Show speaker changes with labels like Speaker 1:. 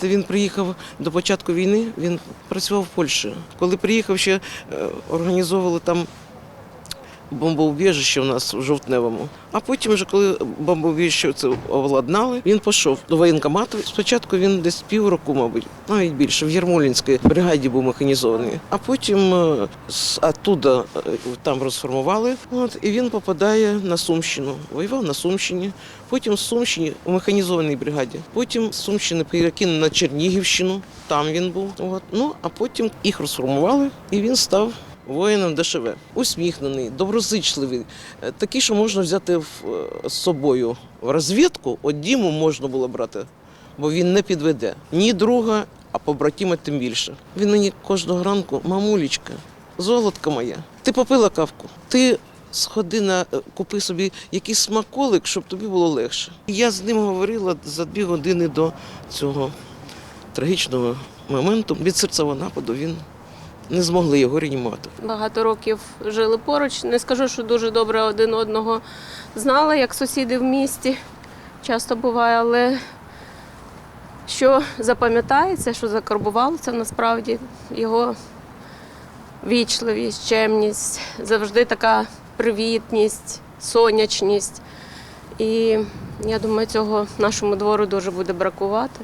Speaker 1: Це він приїхав до початку війни, він працював в Польщі. Коли приїхав, ще е, організовували там бомбоубіжище у нас в Жовтневому. А потім, вже коли бомбоубіжище це обладнали, він пішов до воєнкомату. Спочатку він десь півроку, мабуть, навіть більше, в Єрмолінській бригаді був механізований. А потім е, оттуда е, там розформували. От, і він попадає на Сумщину. Воював на Сумщині. Потім з Сумщини у механізованій бригаді. Потім з Сумщини перекинули на Чернігівщину. Там він був. От. Ну а потім їх розформували, і він став воїном ДШВ. Усміхнений, доброзичливий, е, такий, що можна взяти е, з собою в розвідку. От Діму можна було брати, бо він не підведе ні друга, а побратима тим більше. Він мені кожного ранку, мамулечка, золотка моя, ти попила кавку, ти. Сходи на е, купи собі якийсь смаколик, щоб тобі було легше. Я з ним говорила за дві години до цього трагічного моменту. Від серцевого нападу він не змогли його реанімувати.
Speaker 2: Багато років жили поруч. Не скажу, що дуже добре один одного знали, як сусіди в місті. Часто буває, але що запам'ятається, що закарбувало, це насправді його вічливість, чемність, завжди така привітність, сонячність. І я думаю, цього нашому двору дуже буде бракувати.